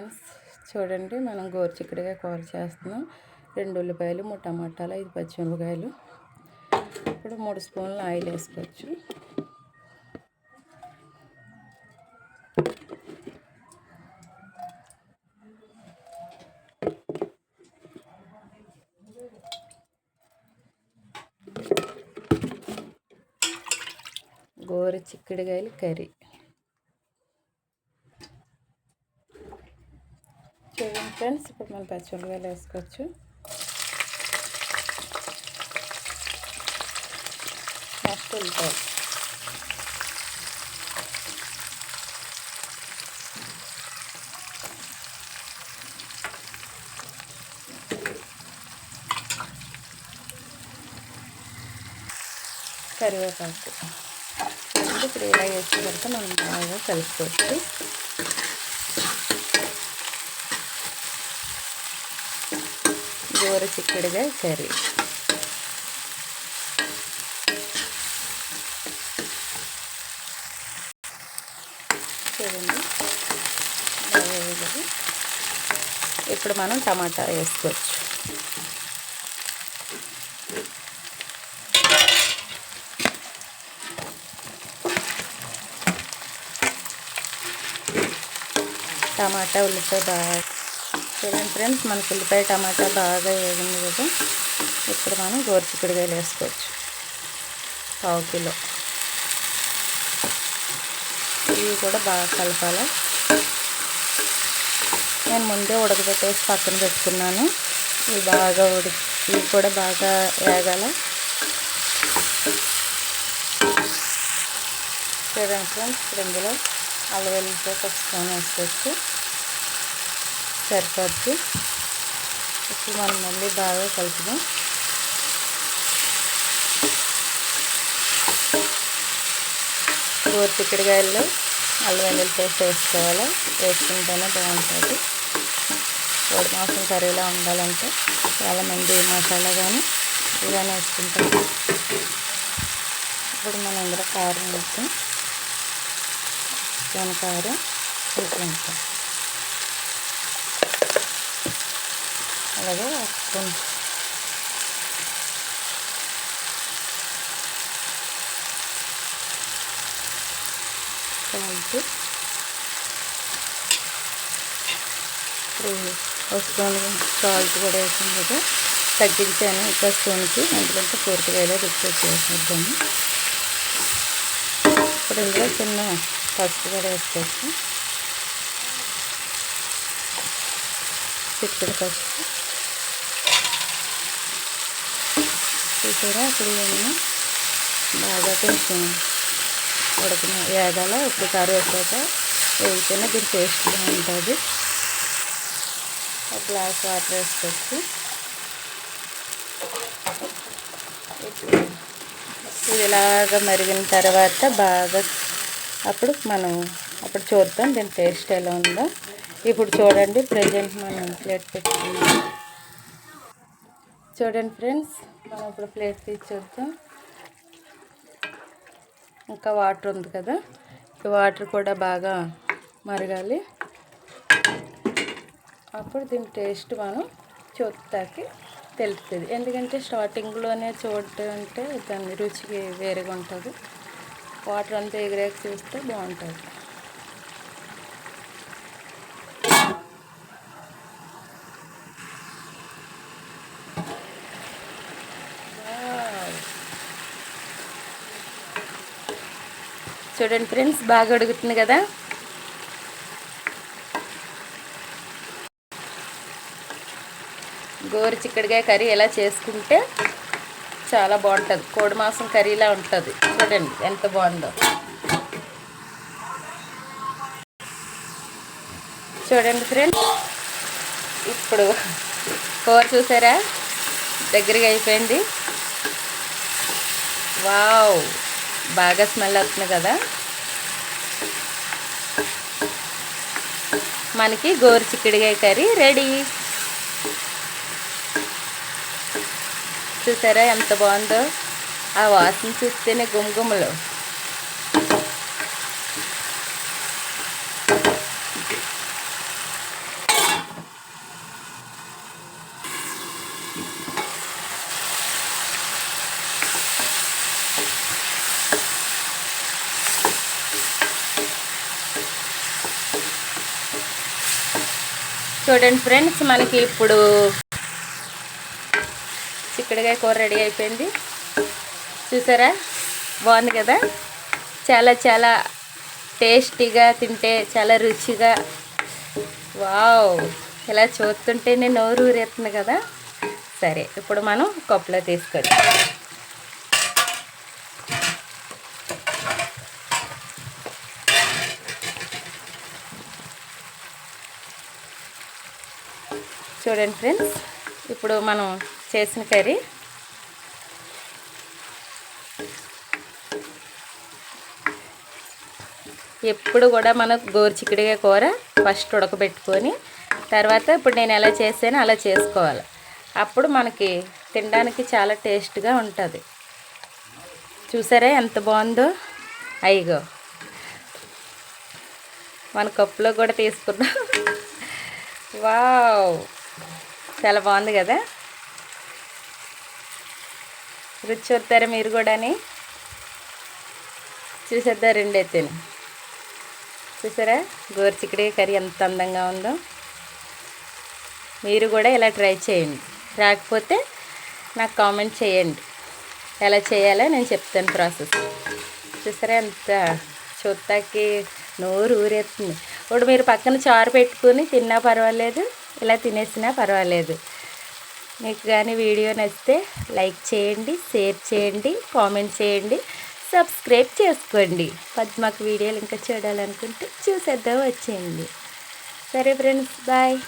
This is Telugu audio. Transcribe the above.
ఫ్రెండ్స్ చూడండి మనం గోరు గోరుచిక్కడిగా కూర చేస్తున్నాం. రెండు ఉల్లిపాయలు మూడు టమాటాలు ఐదు పచ్చిమిరపకాయలు. ఇప్పుడు మూడు స్పూన్లు ఆయిల్ వేసుకోవచ్చు. గోరు చిక్కుడుకాయలు కర్రీ. చూడండి ఫ్రెండ్స్ ఇప్పుడు మనం పచ్చిమిరపకాయలు వేసుకోవచ్చు. నెక్స్ట్ ఉల్లిపాయలు కరివేపాకు. ఇప్పుడు ఇలా వేసిన తర్వాత మనం బాగా కలుపుకోవచ్చు. గోర చిక్కడిగా కర్రీ. చూడండి. ఇప్పుడు మనం టమాటా వేసుకోవచ్చు. టమాటా ఉల్లిపాయ బాగా చూడండి ఫ్రెండ్స్ మనకు ఉల్లిపాయ టమాటా బాగా వేగింది కదా. ఇప్పుడు మనం గోరుచిక్కుడుకాయలు వేసుకోవచ్చు. పావు కిలో. ఇవి కూడా బాగా కలపాలి. నేను ముందే ఉడకబెట్టేసి పక్కన పెట్టుకున్నాను. ఇవి బాగా ఉడికి ఇవి కూడా బాగా వేగాల. చూడండి ఫ్రెండ్స్ ఇప్పుడు ఇందులో అల్లం ఒక స్పూన్ వేసుకోవచ్చు. సరిపోద్ది ఇప్పుడు మనం మళ్ళీ బాగా కలుపుదాం. గోరు చిక్కడికాయల్లో అల్లం వెల్లుల్లి పేస్ట్ వేసుకోవాలి. వేసుకుంటేనే బాగుంటుంది. కోడి మాసం కర్రీలా ఉండాలంటే చాలామంది మసాలా కానీ ఇవన్నీ వేసుకుంటాం. ఇప్పుడు మనం ఇందులో కారం వేస్తాం చికెన్ కారం చికెన్ అలాగే స్పూన్ సాల్ట్ ఇప్పుడు ఒక స్పూన్ సాల్ట్ కూడా వేసాం కదా. తగ్గించాను ఇంకా స్పూన్కి. ఎందుకంటే పూర్తిగా రుచి చేసేద్దాము. ఇప్పుడు ఇందులో చిన్న పసుపు కూడా వేసుకోవచ్చు. చిక్కుడు పసుపు. చూసారా? అప్పుడు ఇవన్నీ బాగా కొంచెం ఉడకన వేగాల ఇప్పుడు కర్రీ వేసాక వేగితేనే దీని టేస్ట్గా ఉంటుంది ఒక గ్లాస్ వాటర్ వేసుకోవచ్చు. ఇది ఇలాగ మరిగిన తర్వాత బాగా అప్పుడు మనం అప్పుడు చూద్దాం దీని టేస్ట్ ఎలా ఉందో. ఇప్పుడు చూడండి ప్రజెంట్ మనం ప్లేట్ పెట్టుకుందాం. చూడండి ఫ్రెండ్స్ మనం ఇప్పుడు ప్లేట్ తీసి ఇంకా వాటర్ ఉంది కదా? ఈ వాటర్ కూడా బాగా మరగాలి. అప్పుడు దీని టేస్ట్ మనం చూస్తాకి తెలుస్తుంది ఎందుకంటే స్టార్టింగ్లోనే చూడటం అంటే దాని రుచికి వేరేగా ఉంటుంది. వాటర్ అంతా ఎగిరేక చూస్తే బాగుంటుంది. చూడండి ఫ్రెండ్స్ బాగా అడుగుతుంది కదా? గోరు చిక్కడికాయ కర్రీ ఎలా చేసుకుంటే చాలా బాగుంటుంది. కోడి మాంసం కర్రీలా ఉంటుంది. చూడండి ఎంత బాగుందో. చూడండి ఫ్రెండ్స్ ఇప్పుడు కూర చూసారా? దగ్గరగా అయిపోయింది. వావ్! బాగా స్మెల్ వస్తుంది కదా. మనకి గోరు చిక్కుడుగాయ కర్రీ రెడీ. చూసారా ఎంత బాగుందో? ఆ వాసన చూస్తేనే గుమగుమలు. చూడండి ఫ్రెండ్స్ మనకి ఇప్పుడు చిక్కడికాయ కూర రెడీ అయిపోయింది. చూసారా? బాగుంది కదా? చాలా చాలా టేస్టీగా తింటే చాలా రుచిగా. వావ్! ఇలా చూస్తుంటేనే నోరు ఊరేస్తుంది కదా? సరే ఇప్పుడు మనం కప్పులో తీసుకొని చూడండి ఫ్రెండ్స్. ఇప్పుడు మనం చేసిన కర్రీ. ఎప్పుడు కూడా మనం గోరు చిక్కుడుగా కూర ఫస్ట్ ఉడకబెట్టుకొని తర్వాత ఇప్పుడు నేను ఎలా చేసానో అలా చేసుకోవాలి. అప్పుడు మనకి తినడానికి చాలా టేస్ట్గా ఉంటుంది. చూసారా ఎంత బాగుందో? అయ్యో మన కప్పులో కూడా తీసుకున్నాం వావ్! చాలా బాగుంది కదా. రుచి చూస్తారా మీరు కూడాని? చూసేద్దారండి అయితే చూసారా? గోరు చిక్కడి కర్రీ ఎంత అందంగా ఉందో. మీరు కూడా ఇలా ట్రై చేయండి. రాకపోతే నాకు కామెంట్ చేయండి. ఎలా చేయాలో నేను చెప్తాను ప్రాసెస్. చూసారా ఎంత చూస్తాకి నోరు ఊరేస్తుంది. ఇప్పుడు మీరు పక్కన చారు పెట్టుకుని తిన్నా పర్వాలేదు. ఇలా తినేసినా పర్వాలేదు. మీకు కానీ వీడియో నచ్చితే లైక్ చేయండి షేర్ చేయండి కామెంట్ చేయండి సబ్స్క్రైబ్ చేసుకోండి. పద్మకు వీడియోలు ఇంకా చూడాలనుకుంటే చూసేద్దాం వచ్చేయండి. సరే ఫ్రెండ్స్ బాయ్.